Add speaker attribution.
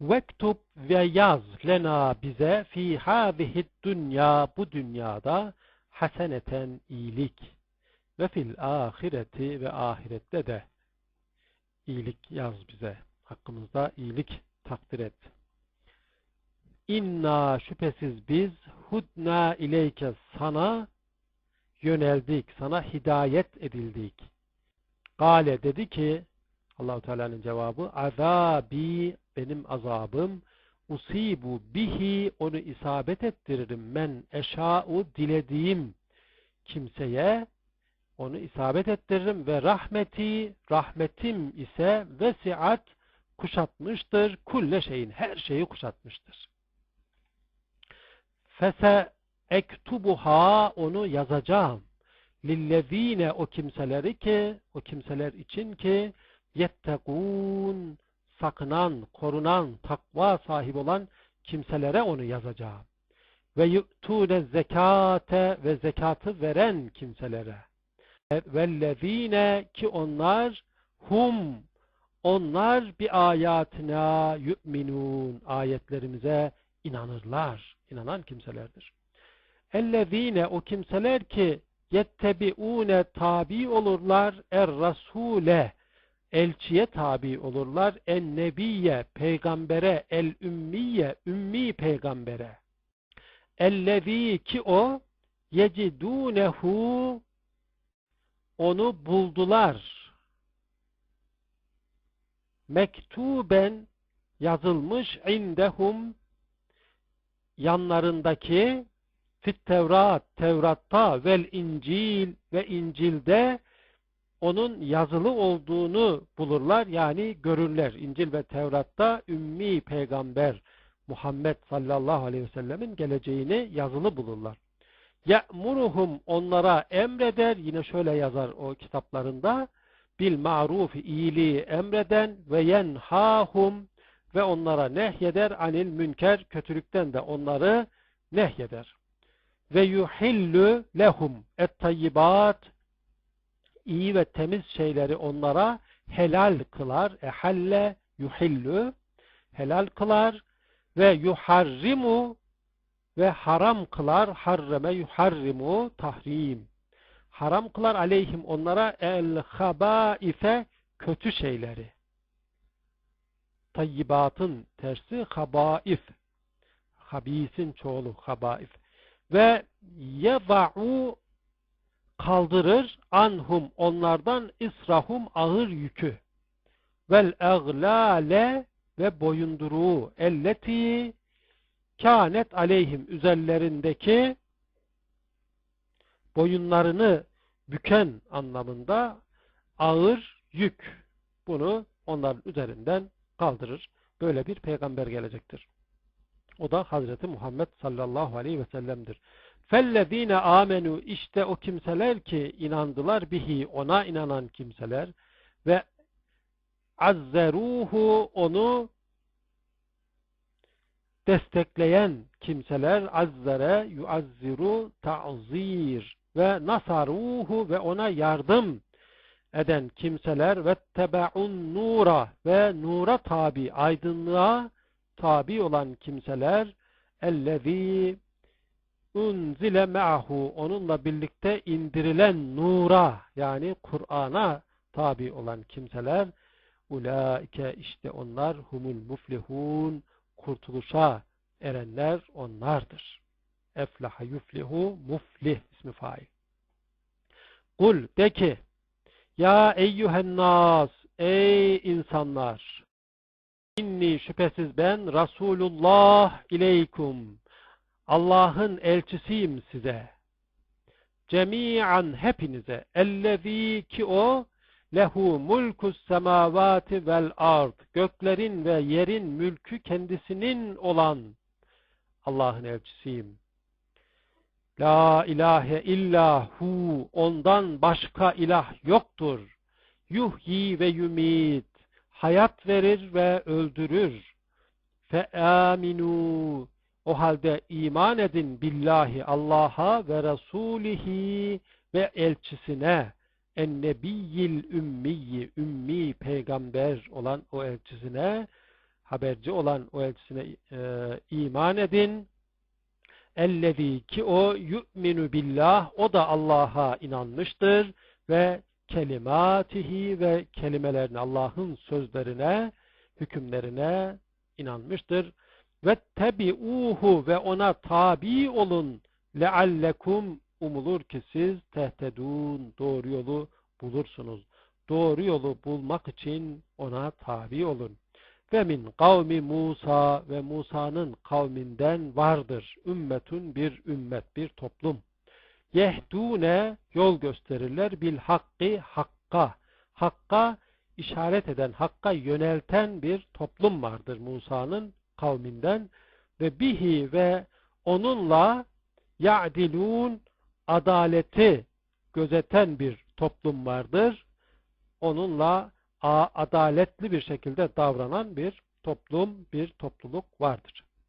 Speaker 1: Vektub ve yaz lena bize fi hâzihid dünya bu dünyada haseneten iyilik ve fil ahireti ve ahirette de iyilik yaz bize. Hakkımızda iyilik takdir et. İnna şüphesiz biz hudna ileyke sana yöneldik, sana hidayet edildik. Gale dedi ki Allahu Teala'nın cevabı azabi benim azabım usibu bihi onu isabet ettiririm men eşa'u dilediğim kimseye onu isabet ettiririm ve rahmeti rahmetim ise vesiat kuşatmıştır. Kulle şeyin her şeyi kuşatmıştır. Fese ektubuha onu yazacağım. Lillezine o kimseleri ki o kimseler için ki yettekûn sakınan, korunan, takva sahibi olan kimselere onu yazacağım. Ve yu'tûne zekate ve zekatı veren kimselere. Vellezine ki onlar hum onlar bir ayatina yu'minun ayetlerimize inanırlar. inanan kimselerdir. Ellezine o kimseler ki yettebiune tabi olurlar er rasule elçiye tabi olurlar. En nebiye peygambere el ümmiye ümmi peygambere. Ellezî ki o yecidûnehu onu buldular. Mektuben yazılmış indehum yanlarındaki fit Tevrat, Tevrat'ta vel İncil ve İncil'de onun yazılı olduğunu bulurlar yani görürler. İncil ve Tevrat'ta ümmi peygamber Muhammed sallallahu aleyhi ve sellemin geleceğini yazılı bulurlar. Ye'muruhum onlara emreder yine şöyle yazar o kitaplarında bil maruf iyiliği emreden ve yenhahum ve onlara nehyeder anil münker kötülükten de onları nehyeder. Ve yuhillu lehum et tayyibat iyi ve temiz şeyleri onlara helal kılar. Ehalle yuhillu helal kılar ve yuharrimu ve haram kılar. Harreme yuharrimu tahrim. Haram kılar aleyhim onlara el habaife kötü şeyleri. Tayyibatın tersi habaif. Habisin çoğulu habaif. Ve yeva'u kaldırır anhum onlardan israhum ağır yükü vel eglale ve boyunduruğu elleti kânet aleyhim üzerlerindeki boyunlarını büken anlamında ağır yük bunu onların üzerinden kaldırır. Böyle bir peygamber gelecektir. O da Hazreti Muhammed sallallahu aleyhi ve sellem'dir. Fellezine amenu işte o kimseler ki inandılar bihi ona inanan kimseler ve azzeruhu onu destekleyen kimseler azzere yuazziru ta'zir ve nasaruhu ve ona yardım eden kimseler ve tebe'un nura ve nura tabi aydınlığa tabi olan kimseler ellezî unzile me'ahu onunla birlikte indirilen nura yani Kur'an'a tabi olan kimseler ulaike işte onlar humul muflihun kurtuluşa erenler onlardır. Eflaha yuflihu muflih ismi fail. Kul de ki ya eyyühen nas ey insanlar inni şüphesiz ben Resulullah ileykum Allah'ın elçisiyim size. Cemi'an hepinize. Ellezî ki o lehu mulkus semavati vel ard. Göklerin ve yerin mülkü kendisinin olan Allah'ın elçisiyim. La ilahe illa hu. Ondan başka ilah yoktur. Yuhyi ve yumit. Hayat verir ve öldürür. Fe aminu o halde iman edin billahi Allah'a ve Resulihi ve elçisine en nebiyyil ümmiyi ümmi peygamber olan o elçisine haberci olan o elçisine e, iman edin. Ellezî ki o yu'minu billah o da Allah'a inanmıştır ve kelimatihi ve kelimelerine Allah'ın sözlerine hükümlerine inanmıştır. Ve tebi'uhu ve ona tabi olun leallekum umulur ki siz tehtedun doğru yolu bulursunuz. Doğru yolu bulmak için ona tabi olun. Ve min kavmi Musa ve Musa'nın kavminden vardır. Ümmetun bir ümmet, bir toplum. Yehdune yol gösterirler bil hakkı hakka. Hakka işaret eden, hakka yönelten bir toplum vardır Musa'nın kavminden ve bihi ve onunla ya'dilun adaleti gözeten bir toplum vardır. Onunla adaletli bir şekilde davranan bir toplum, bir topluluk vardır.